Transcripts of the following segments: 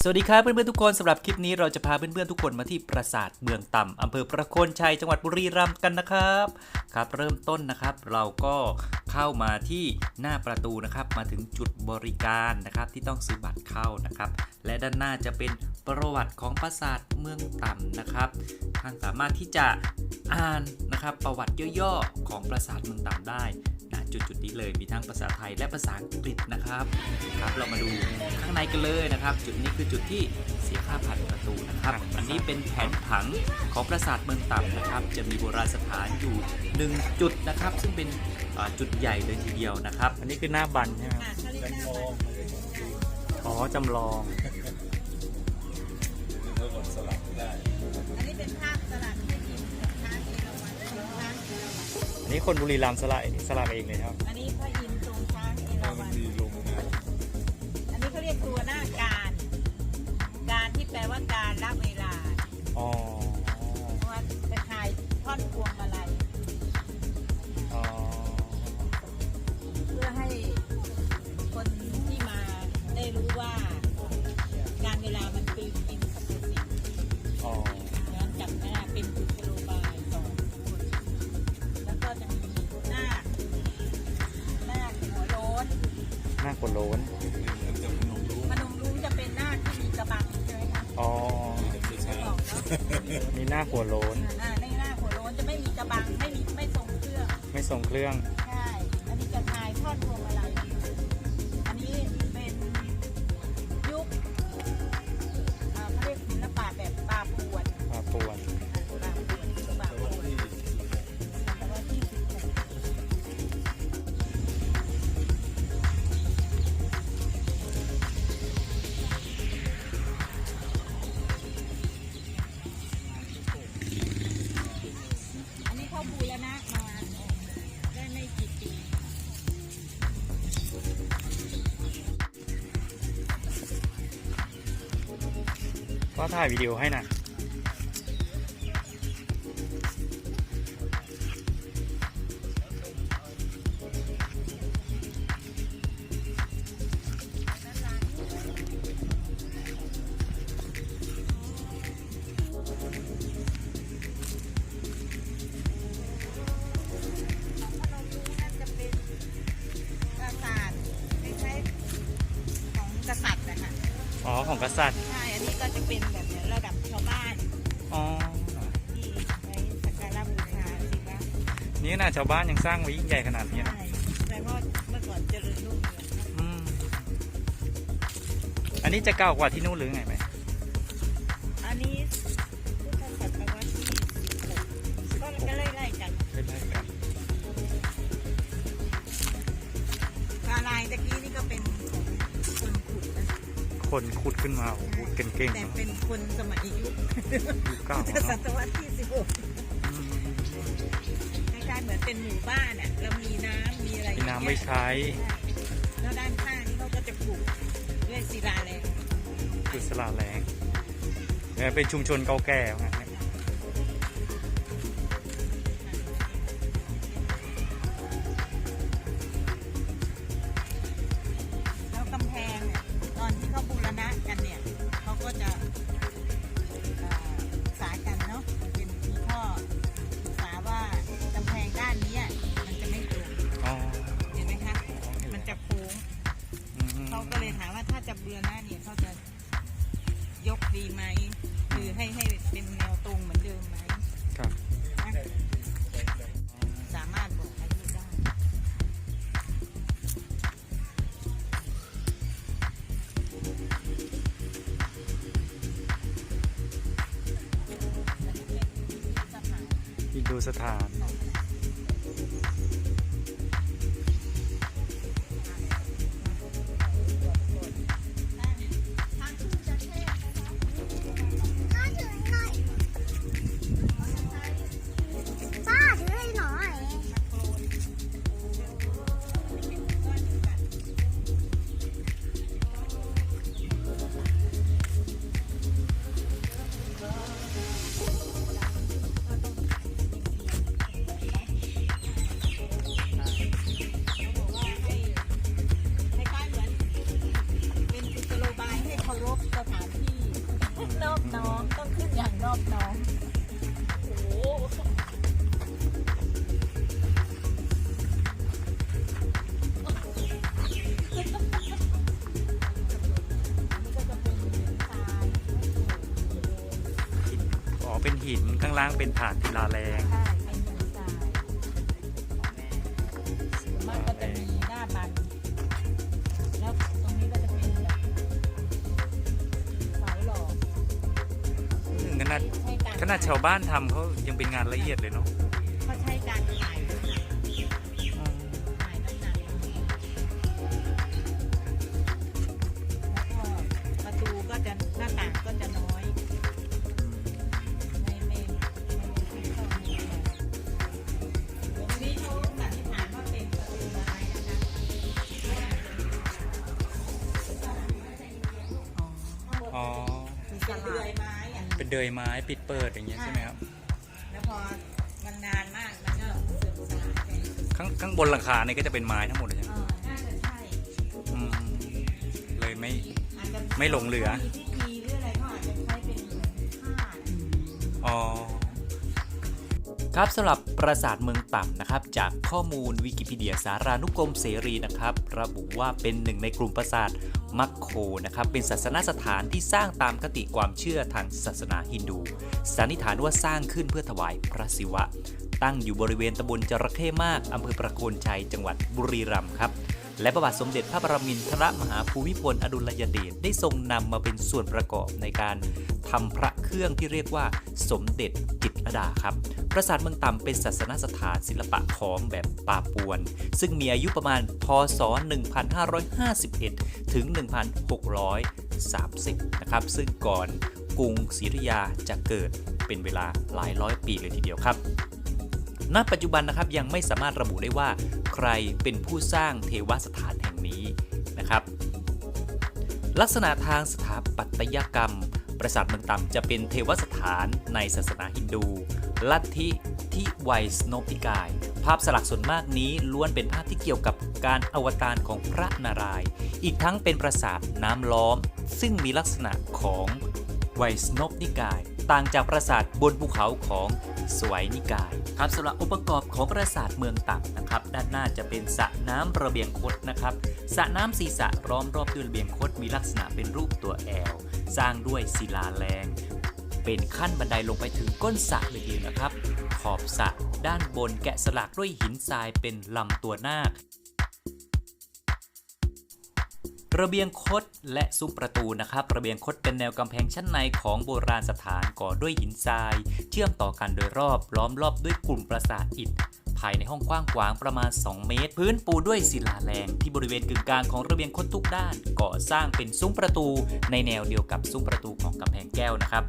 สวัสดีครับเพื่อนๆทุกคนสำหรับคลิปนี้เราจะพาเพื่อนๆทุกคนมาที่ปราสาทเมืองต่ำอำเภอประโคนชัยจังหวัดบุรีรัมย์กันนะครับครับเริ่มต้นนะครับ เราก็เข้ามาที่หน้าประตูนะครับ มาถึงจุดบริการนะครับ ที่ต้องซื้อบัตรเข้านะครับ และด้านหน้าจะเป็นประวัติของปราสาทเมืองต่ำนะครับท่านสามารถที่จะอ่านนะครับ ประวัติย่อๆของปราสาทเมืองต่ำได้ณจุดจุดๆนี้เลยมีทั้งภาษาไทยและภาษาอังกฤษนะครับครับ เรามาดูข้างในกันเลยนะครับ จุดนี้คือจุดที่เสียค่าผ่านประตูนะครับ อันนี้เป็นแผนผังของปราสาทเมืองต่ำนะครับ จะมีโบราณสถานอยู่หนึ่งจุดนะครับ ซึ่งเป็นอ่าจุดใหญ่เลยทีเดียวนะครับ อันนี้คือหน้าบันใช่ไหมครับค่ะเขาเรียกหน้าบันอ๋อจำลองอันนี้เป็นภาพสลักที่ดินกับช้างเอราวัณช้างเอราวัณอันนี้คนบุรีรัมย์สละสละเองเลยครับ อันนี้พระอินทร์ทรงช้างเอราวัณอันนี้เขาเรียกตัวหน้าการการที่ แปลว่าการละเวลาอ๋อ เพราะว่าจะถ่ายท่อนพวงมาลัย หน้าหัวโล้น ถ่ายวิดีโอให้นะ นี่นะชาวบ้านยังสร้างไว้ยิ่งใหญ่ขนาดนี้นะแต่ว่าเมื่อก่อนเจริญรุ่งเรืองอืมอันนี้จะเก่ากว่าที่นู่นหรือไงไหมอันนี้พุทธศตวรรษที่16ก็ก็ไล่ๆกันเช่ไไรกันปลาลายตะกี้นี่ก็เป็นคนขุดนะคนขุดขึ้นมาโอ้โหเก่งๆแต่เป็นคนสมัยยุคยุเก่าพุทธเนศอะ ตวรรษที่16 เหมือนเป็นหมู่บ้านอะเรามีน้ำมีอะไรมีน้ำไว้ใช้ แล้วด้านข้างนี่เขาก็จะปลูกด้วยศิลาแรงคือสลาแรงเนี่ยเป็นชุมชนเก่าแก่ว่า ยกดีไหมคือให้ให้เป็นแนวตรงเหมือนเดิมไหมครับ สามารถบอกอายุได้อินดูสถาน หินข้างล่างเป็นฐานศิลาแรงใช่เป็นหินทรายส่วนมากก็จะมีหน้าบัน แล้วตรงนี้ก็จะเป็นแบบเสาหล่อขนาดใช้การขนาดชาวบ้านทำเขายังเป็นงานละเอียดเลยเนาะ ดยไม้ปิดเปิดอย่างเงี้ยใช่ไหมครับ แล้วพอมันนานมากมันก็เสื่อมสลายไปข้างข้างบนหลังคาเนี่ยก็จะเป็นไม้ทั้งหมดเลยใช่ไหมเออน่าจะใช่อืมเลยไม่ อาจจะไม่หลงเหลือ มีพิธีหรืออะไรก็อาจจะใช้เป็นผ้าน่ะอ๋อ ครับสำหรับปราสาทเมืองต่ำนะครับ จากข้อมูลวิกิพีเดียสารานุกรมเสรีนะครับ ระบุว่าเป็นหนึ่งในกลุ่มปราสาทมัคโคนะครับ เป็นศาสนสถานที่สร้างตามคติความเชื่อทางศาสนาฮินดูสันนิษฐานว่าสร้างขึ้นเพื่อถวายพระศิวะ ตั้งอยู่บริเวณตำบลจระเข้มากอำเภอประโคนชัยจังหวัดบุรีรัมย์ครับและพระบาทสมเด็จพระปรมินทรมหาภูมิพลอดุลยเดชได้ทรงนำมาเป็นส่วนประกอบในการทำพระเครื่องที่เรียกว่าสมเด็จจิตรดาครับ ปราสาทเมืองต่ำเป็นศาสนสถานศิลปะขอมแบบปาปวน ซึ่งมีอายุประมาณพศ 1551 ถึง 1630 นะครับ ซึ่งก่อนกรุงศรีอยุธยาจะเกิดเป็นเวลาหลายร้อยปีเลยทีเดียวครับณปัจจุบันนะครับยังไม่สามารถระบุได้ว่าใครเป็นผู้สร้างเทวสถานแห่งนี้นะครับ ลักษณะทางสถาปัตยกรรม ปราสาทเมืองต่ำจะเป็นเทวสถานในศาสนาฮินดู ลัทธิที่ไวสโนปิกาย ภาพสลักส่วนมากนี้ล้วนเป็นภาพที่เกี่ยวกับการอวตารของพระนารายณ์อีกทั้งเป็นปราสาทน้ำล้อม ซึ่งมีลักษณะของไวสโนปนิกาย ต่างจากปราสาทบนภูเขาของสวยนิกายครับสำหรับองค์ประกอบของปราสาทเมืองต่ำนะครับ ด้านหน้าจะเป็นสระน้ำระเบียงคดนะครับสระน้ำสีสระล้อมรอบด้วยระเบียงคดมีลักษณะเป็นรูปตัวแอล สร้างด้วยศิลาแรง เป็นขั้นบันไดลงไปถึงก้นสระเลยทีเดียวนะครับ ขอบสระด้านบนแกะสลักด้วยหินทรายเป็นลำตัวนาคระเบียงคดและซุ้มประตูนะครับ ระเบียงคดเป็นแนวกำแพงชั้นในของโบราณสถานก่อด้วยหินทราย เชื่อมต่อกันโดยรอบล้อมรอบด้วยกลุ่มปราสาทอิฐ ภายในห้องกว้างขวางประมาณ 2 เมตร พื้นปูด้วยศิลาแรงที่บริเวณกึ่งกลางของระเบียงคดทุกด้าน ก่อสร้างเป็นซุ้มประตูในแนวเดียวกับซุ้มประตูของกำแพงแก้วนะครับ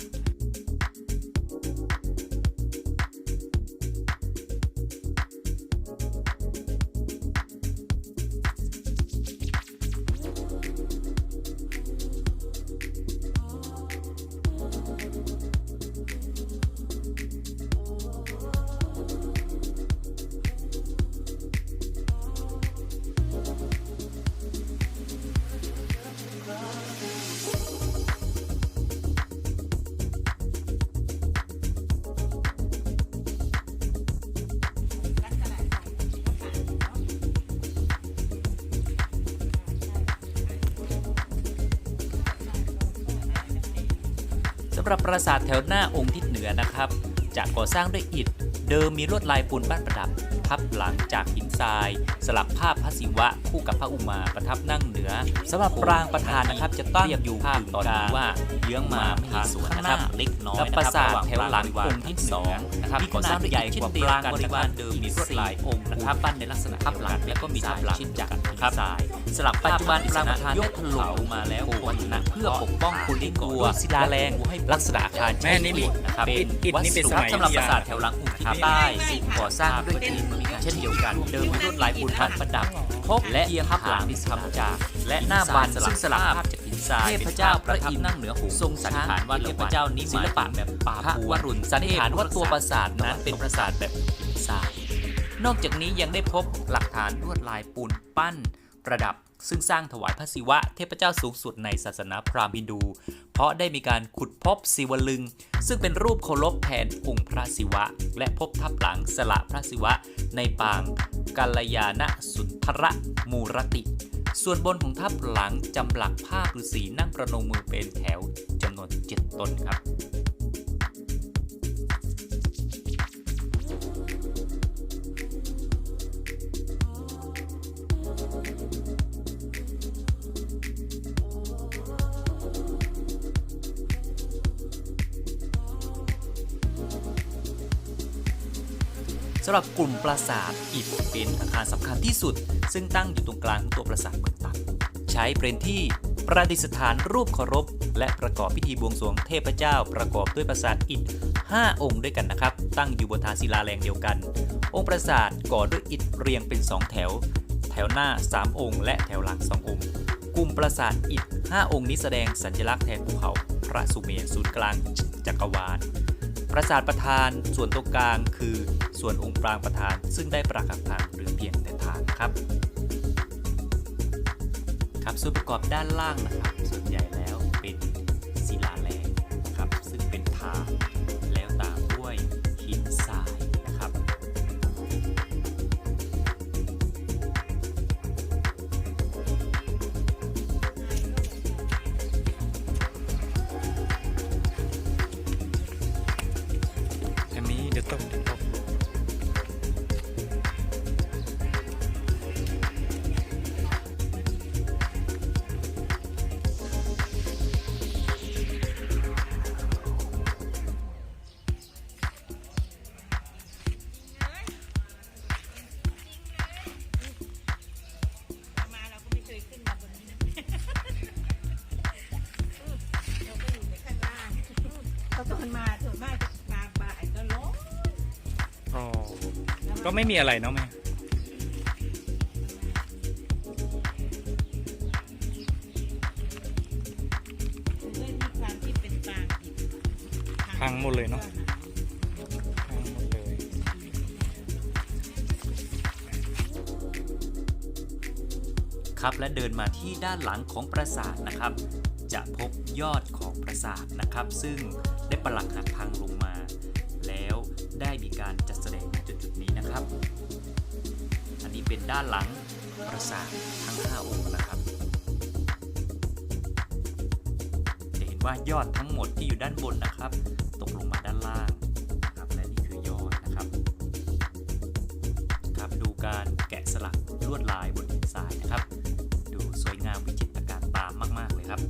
หรับปราสาทแถวหน้าองค์ทิศเหนือนะครับ จะก่อสร้างด้วยอิฐ เดิมมีลวดลายปูนบ้านประดับ พับหลังจากหิน ทราย สลักภาพพระศิวะคู่กับพระอุมาประทับนั่งเหนือสำหรับปรางประธานนะครับจะตั้งอยู่ภาพตอนนี้ว่าเยื้องมาไม่มีสวนนะครับเล็กน้อยและปราสาทแถวหลังองค์ที่สองนะครับมีขนาดใหญ่กว่าปรางบริวารเดิมมีลวดลายองค์นะครับปั้นในลักษณะทับหลังแล้วก็มีทับหลังชิ้นจากหินทรายสลับปัจจุบันปรางประธานได้ถล่มลงมาแล้ววัฒนะเพื่อปกป้องคนที่กลัวศิลาแรงลักษณะอาคารแม่นี่มีนะครับอิเป็ฐนอิฐนี่เป็นวัสสมัยดุสำหรับอยุปธยาราสาทแถวหลังอุ่นทิศใต้ซึ่งก่อสร้างด้วยอิฐเช่นเดียวกันเดิมมีลวดลายปูนพัดประดับพบและเทียมทับหลังที่ทำจากและหน้าบานซึ่งสลักภาพจากหินทรายเทพเจ้าพระอินทร์นั่งเหนือหูทรงสันนิษฐานว่าเทพเจ้านี้ศิลปะแบบป่าปูวรุณสันนิษฐานว่าตัวปราสาทนั้นเป็นปราสาทแบบหินทรายนอกจากนี้ยังได้พบหลักฐานลวดลายปูนปั้น ประดับ ซึ่งสร้างถวายพระศิวะเทพเจ้าสูงสุดในศาสนาพราหมณ์ฮินดู เพราะได้มีการขุดพบศิวลึง ซึ่งเป็นรูปเคารพแทนองค์พระศิวะ และพบทับหลังสละพระศิวะ ในปางกัลยาณสุนทระมูรติ ส่วนบนของทับหลังจำหลักภาพฤาษีนั่งประนมมือเป็นแถวจำนวน 7 ตนครับ สำหรับกลุ่มปราสาทอิฐเป็นอาคารสำคัญที่สุด ซึ่งตั้งอยู่ตรงกลางของตัวปราสาทเมืองตักใช้เป็นที่ประดิษฐานรูปเคารพ และประกอบพิธีบวงสรวงเทพเจ้า ประกอบด้วยปราสาทอิฐ 5 องค์ด้วยกันนะครับ ตั้งอยู่บนฐานศิลาแรงเดียวกัน องค์ปราสาทก่อด้วยอิฐเรียงเป็น 2 แถว แถวหน้า 3 องค์ และแถวหลัง 2 องค์ กลุ่มปราสาทอิฐ 5 องค์นี้แสดงสัญลักษณ์แทนภูเขา พระสุเมรุศูนย์กลางจักรวาล ประสาทประธานส่วนตรงกลางคือส่วนองค์ปรางประธาน ซึ่งได้ปรักหักพังหรือเพียงแต่ฐานครับ ครับส่วนประกอบด้านล่างนะครับ ส่วนใหญ่แล้วเป็นศิลาแรงนะครับซึ่งเป็น เขาตอนมาส่วนมากจะมาบ่ายก็ร้อนอ๋อก็ไม่มีอะไรเนาะแม่ ด้วยที่ความที่เป็นปางอิฐพังหมดเลยเนาะพังหมดเลยครับและเดินมาที่ด้านหลังของปราสาทนะครับ จะพบยอดของปราสาทนะครับ ซึ่ง ได้ปรักหักพังลงมา แล้วได้มีการจัดแสดงในจุดๆนี้นะครับ อันนี้เป็นด้านหลังปราสาททั้ง 5 องค์นะครับจะเห็นว่ายอดทั้งหมดที่อยู่ด้านบนนะครับ ตกลงมาด้านล่างนะครับและนี่คือยอดนะครับครับดูการแกะสลักลวดลายบนหินทรายนะครับ ดูสวยงามวิจิตรการตามมาก ๆ เลยครับ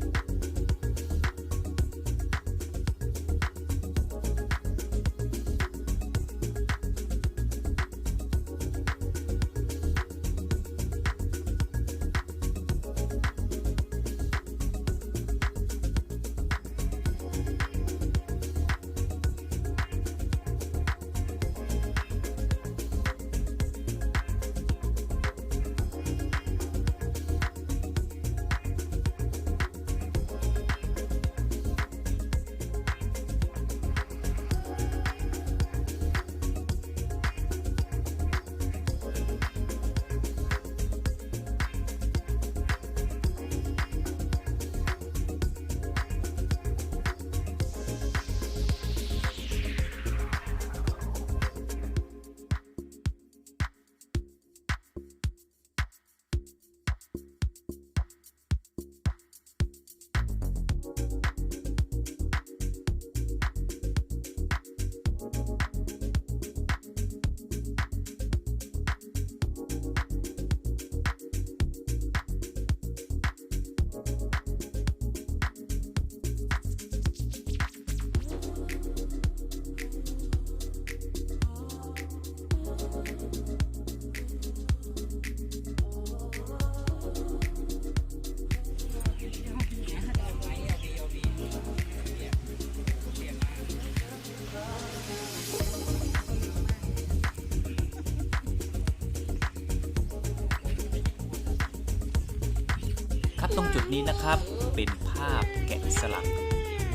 นี้นะครับเป็นภาพแกะสลัก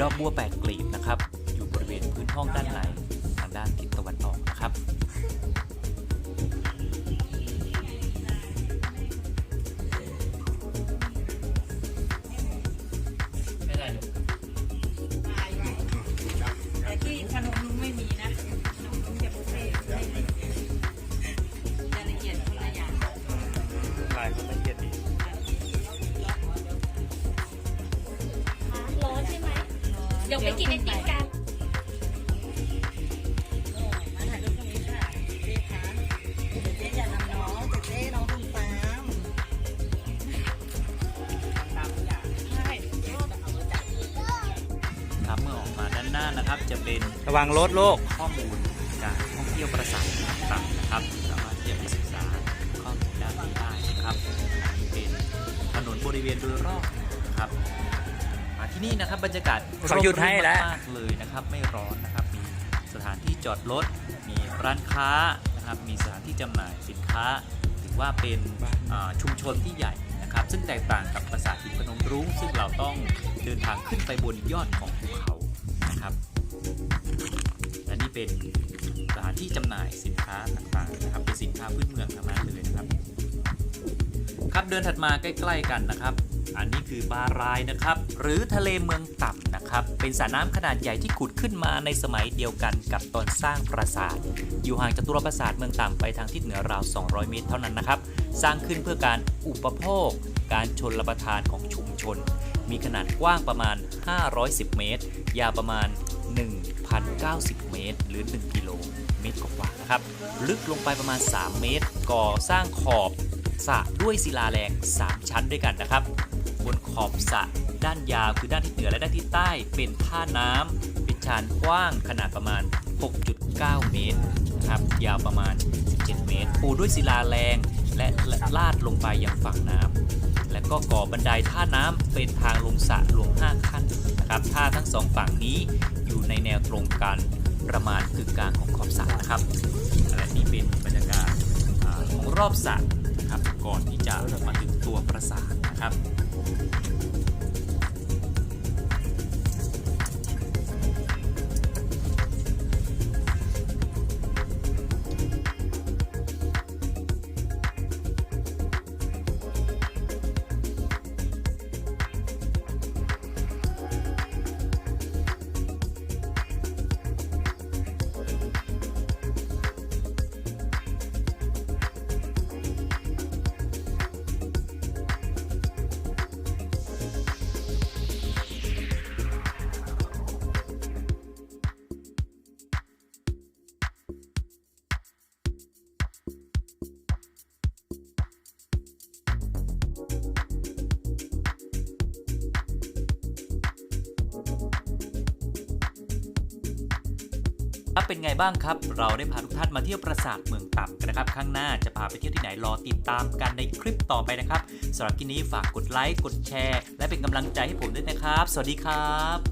ดอกบัวแปดกลีบนะครับ อยู่บริเวณพื้นห้องด้านในทางด้านทิศตะวันออกาด้านหน้านะครับจะเป็นระวังรถโลกข้อมูลการท่องเที่ยวที่ยวปราสาทต่างๆนะครับ สามารถที่จะไปศึกษาข้อมูลด้านนี้ได้นะครับอันนี้เป็นถนนบริเวณโดยรอบนะครับมาที่นี่นะครับบรรยากาศเขาหยุดให้แล้วร่มรื่นมากๆเลยนะครับไม่ร้อนนะครับ มีสถานที่จอดรถ มีร้านค้านะครับ มีสถานที่จำหน่ายสินค้าถือว่าเป็นอ่าชุมชนที่ใหญ่นะครับ ซึ่งแตกต่างกับปราสาทหินพนมรุ้งซึ่งเราต้องเดินทางขึ้นไปบนยอดของภูเขา นะครับและนี่เป็นสถานที่จำหน่ายสินค้าต่างๆนะครับเป็นสินค้าพื้นเมืองทั้งนั้นเลยนะครับ ครับเดินถัดมาใกล้ๆกันนะครับ อันนี้คือบารายนะครับ หรือทะเลเมืองต่ำนะครับ เป็นสระน้ำขนาดใหญ่ที่ขุดขึ้นมาในสมัยเดียวกันกับตอนสร้างปราสาท อยู่ห่างจากตัวปราสาทเมืองต่ำไปทางทิศเหนือราว 200 เมตรเท่านั้นนะครับ สร้างขึ้นเพื่อการอุปโภค การชนรับประทานของชุมชน มีขนาดกว้างประมาณ 510 เมตร ยาวประมาณ 1,090 เมตร หรือ 1 กิโลเมตรกว่าๆนะครับ ลึกลงไปประมาณ 3 เมตร ก่อสร้างขอบสระด้วยศิลาแรง 3 ชั้นด้วยกันนะครับ บนขอบสระด้านยาวคือด้านทิศเหนือและด้านทิศใต้ เป็นท่าน้ำเป็นชานกว้างขนาดประมาณ 6.9 เมตรนะครับ ยาวประมาณ 17 เมตร ปูด้วยศิลาแรง และลาดลงไปอยังฝั่งน้ำและก็ก่อบันไดท่าน้ำเป็นทางลงสระรวม 5 ขั้น นะครับ ถ้าทั้งสองฝั่งนี้อยู่ในแนวตรงกันประมาณกึ่งกลางของขอบสระนะครับและนี่เป็นบรรยากาศของรอบสระนะครับก่อนที่จะมา ครับเป็นไงบ้างครับ เราได้พาทุกท่านมาเที่ยวปราสาทเมืองตับกันนะครับ ข้างหน้าจะพาไปเที่ยวที่ไหนรอติดตามกันในคลิปต่อไปนะครับสำหรับคลิปนี้ฝากกดไลค์กดแชร์ และเป็นกำลังใจให้ผมด้วยนะครับ สวัสดีครับ